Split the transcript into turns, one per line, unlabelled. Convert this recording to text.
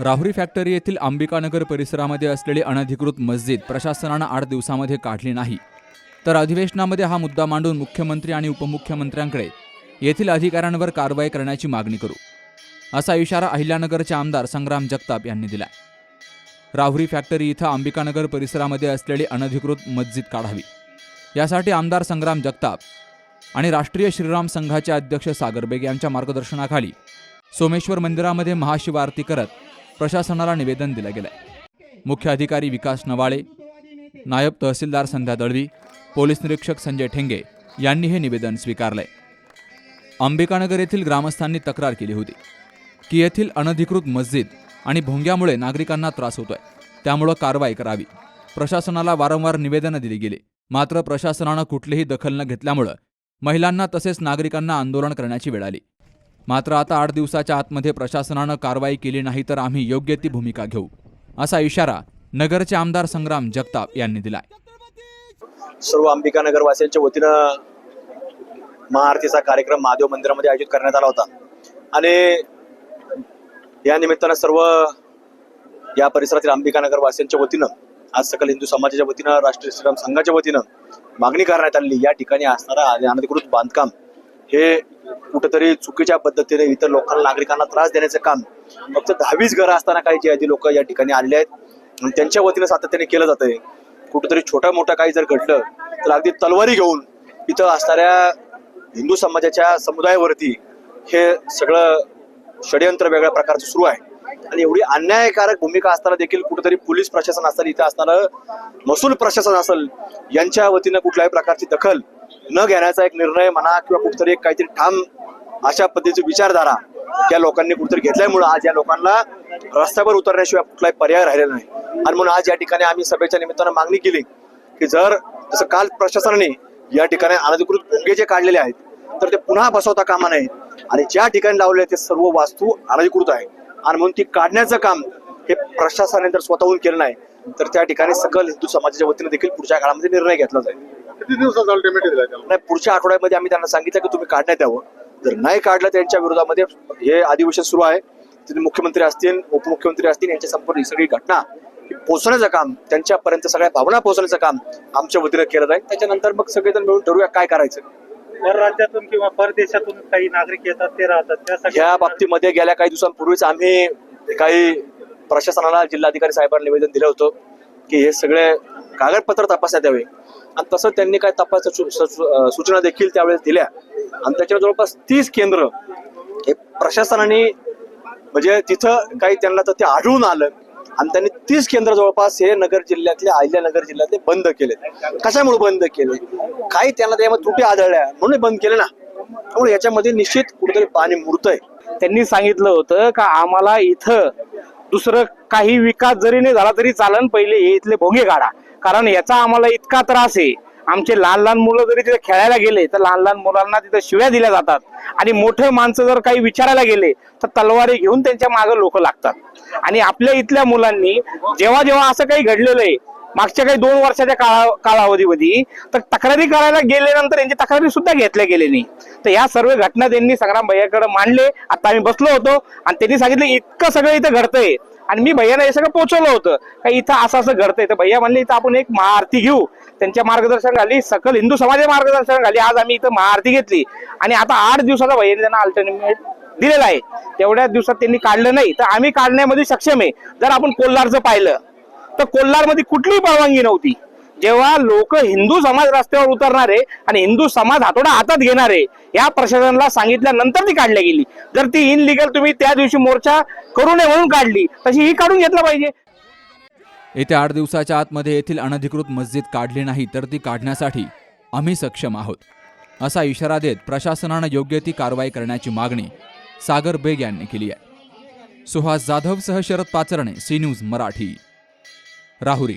Rahuri factory येथील अंबिकानगर परिसरामध्ये असलेली अनधिकृत मस्जिद प्रशासनानं आठ दिवसामध्ये काढली नाही. तर अधिवेशनामध्ये हा मुद्दा मांडून मुख्यमंत्री आणि उपमुख्यमंत्र्यांकडे येथील अधिकाऱ्यांवर कारवाई करण्याची मागणी करू असा इशारा अहिल्यानगरचे आमदार संग्राम जगताप यांनी दिला राहुरी फॅक्टरी इथं अंबिकानगर परिसरामध्ये असलेली अनधिकृत मस्जिद काढावी यासाठी आमदार संग्राम जगताप आणि राष्ट्रीय श्रीराम संघाचे अध्यक्ष सागर बेग यांच्या मार्गदर्शनाखाली सोमेश्वर मंदिरामध्ये महाशिवारती करत प्रशासनाला निवेदन दिलं गेलंय. मुख्य अधिकारी विकास नवाळे नायब तहसीलदार संध्या दळवी पोलीस निरीक्षक संजय ठेंगे यांनी हे निवेदन स्वीकारलंय. अंबिकानगर येथील ग्रामस्थांनी तक्रार केली होती. की येथील अनधिकृत मस्जिद आणि भोंग्यामुळे नागरिकांना त्रास होतोय. त्यामुळं कारवाई करावी. प्रशासनाला वारंवार निवेदनं दिली गेली. मात्र प्रशासनानं कुठलीही दखल न घेतल्यामुळं महिलांना तसेच नागरिकांना आंदोलन करण्याची वेळ आली. मात्र आता आठ दिवसाच्या आतमध्ये प्रशासनानं कारवाई केली नाही तर आम्ही योग्य ती भूमिका घेऊ असा इशारा नगरचे आमदार संग्राम जगताप यांनी दिलाय.
सर्व अंबिका नगरवासियांच्या वतीनं महाआरतीचा कार्यक्रम महादेव मंदिरामध्ये आयोजित करण्यात आला होता. आणि या निमित्तानं सर्व या परिसरातील अंबिका नगरवासियांच्या वतीनं आज सकल हिंदू समाजाच्या वतीनं राष्ट्रीय श्रीराम संघाच्या वतीनं मागणी करण्यात आलेली. या ठिकाणी असणारा अनधिकृत बांधकाम हे कुठेतरी चुकीच्या पद्धतीने इतर लोकांना नागरिकांना त्रास देण्याचं काम फक्त दहावीस घरं असताना काही जे आधी लोक या ठिकाणी आलेले आहेत आणि त्यांच्या वतीनं सातत्याने केलं जातंय कुठेतरी छोटा मोठा काही जर घडलं तर अगदी तलवारी घेऊन इथं असणाऱ्या हिंदू समाजाच्या समुदायावरती हे सगळं षडयंत्र वेगळ्या प्रकारचं सुरू आहे. आणि एवढी अन्यायकारक भूमिका असताना देखील कुठेतरी पोलीस प्रशासन असेल इथं असणारं महसूल प्रशासन असेल यांच्या वतीनं कुठल्याही प्रकारची दखल न घेण्याचा एक निर्णय म्हणा किंवा कुठतरी एक काहीतरी ठाम अशा पद्धतीची विचारधारा त्या लोकांनी कुठेतरी घेतल्यामुळं आज या लोकांना रस्त्यावर उतरण्याशिवाय कुठलाही पर्याय राहिलेला नाही. आणि म्हणून आज या ठिकाणी आम्ही सभेच्या निमित्तानं मागणी केली की जर जसं काल प्रशासनाने या ठिकाणी अनधिकृत भोंगे जे काढलेले आहेत तर ते पुन्हा बसवता कामा नये. आणि ज्या ठिकाणी लावले ते सर्व वास्तू अनधिकृत आहे. आणि म्हणून ती काढण्याचं काम हे प्रशासनाने जर स्वतःहून केलं नाही तर त्या ठिकाणी सकल हिंदू समाजाच्या वतीने देखील पुढच्या काळामध्ये निर्णय घेतला जाईल.
किती दिवसाचा अल्टिमेट त्याला
नाही पुढच्या आठवड्यामध्ये आम्ही त्यांना सांगितलं की तुम्ही काढण्यात यावं. जर नाही काढलं त्यांच्या विरोधामध्ये हे अधिवेशन सुरू आहे. तिथे मुख्यमंत्री असतील उपमुख्यमंत्री असतील यांच्या संपूर्ण ही सगळी घटना पोहोचण्याचं काम त्यांच्यापर्यंत सगळ्या भावना पोहोचण्याचं काम आमच्या वतीनं केलं जाईल त्याच्यानंतर मग सगळेजण मिळून ठरवूया काय करायचं.
परराज्यातून किंवा परदेशातून काही नागरिक येतात ते राहतात. त्यासाठी
ह्या बाबतीमध्ये गेल्या काही दिवसांपूर्वीच आम्ही काही प्रशासनाला जिल्हाधिकारी साहेबांना निवेदन दिलं होतं की हे सगळे कागदपत्र तपासण्यात यावे. आणि तसं त्यांनी काय तपास सूचना देखील त्यावेळेस दिल्या. आणि त्याच्यावर जवळपास तीस केंद्र हे प्रशासनाने म्हणजे तिथं काही त्यांना तर ते आढळून आलं. आणि त्यांनी तीस केंद्र जवळपास हे नगर जिल्ह्यातले अहिल्यानगर जिल्ह्यातले बंद केले. कशामुळे बंद केले? काही त्यांना त्यामध्ये त्रुटी आढळल्या. म्हणून बंद केले ना. त्यामुळे याच्यामध्ये निश्चित कुठेतरी पाणी मुरतंय.
त्यांनी सांगितलं होतं का आम्हाला इथं दुसरं काही विकास जरी नाही झाला तरी चालन. पहिले हे इथले भोंगे काढा. कारण याचा आम्हाला इतका त्रास आहे. आमचे लहान लहान मुलं जरी तिथे खेळायला गेले तर लहान लहान मुलांना तिथे शिव्या दिल्या जातात. आणि मोठे माणसं जर काही विचारायला गेले तर तलवारी घेऊन त्यांच्या मागे लोक लागतात. आणि आपल्या इथल्या मुलांनी जेव्हा जेव्हा असं काही घडलेलं आहे मागच्या काही दोन वर्षाच्या काळा कालावधीमध्ये तर तक्रारी करायला गेल्यानंतर यांची तक्रारी सुद्धा घेतल्या गेली नाही. तर या सर्व घटना त्यांनी संग्राम भैयाकडे मांडले. आता आम्ही बसलो होतो आणि त्यांनी सांगितलं इतकं सगळं इथं घडतंय. आणि मी भैयाना हे सगळं पोहोचवलं होतं. का इथं असं असं घडतंय. तर भैया म्हणले इथं आपण एक महाआरती घेऊ. त्यांच्या मार्गदर्शन घाली सकल हिंदू समाजाच्या मार्गदर्शन घाली आज आम्ही इथं महाआरती घेतली. आणि आता आठ दिवसाचा भैयाने त्यांना अल्टरनेट दिलेला आहे. तेवढ्या दिवसात त्यांनी काढलं नाही. तर आम्ही काढण्यामध्ये सक्षम आहे. जर आपण कोल्हारचं पाहिलं तर कोल्हारमध्ये कुठलीही परवानगी नव्हती. जेव्हा लोक हिंदू समाज रस्त्यावर उतरणारे आणि हिंदू समाज हातोडा हातात घेणारे या प्रशासनाला सांगितल्यानंतर ती काढली गेली. जर ती इनलिगल तुम्ही त्या दिवशी मोर्चा करू नये म्हणून काढली तशी ही काढून घेतलं पाहिजे.
येत्या आठ दिवसाच्या आतमध्ये येथील अनधिकृत मस्जिद काढली नाही तर ती काढण्यासाठी आम्ही सक्षम आहोत. असा इशारा देत प्रशासनानं योग्य ती कारवाई करण्याची मागणी सागर बेग यांनी केली आहे. Suhas जाधवसह Sharad Pacharne C news Marathi. Rahuri.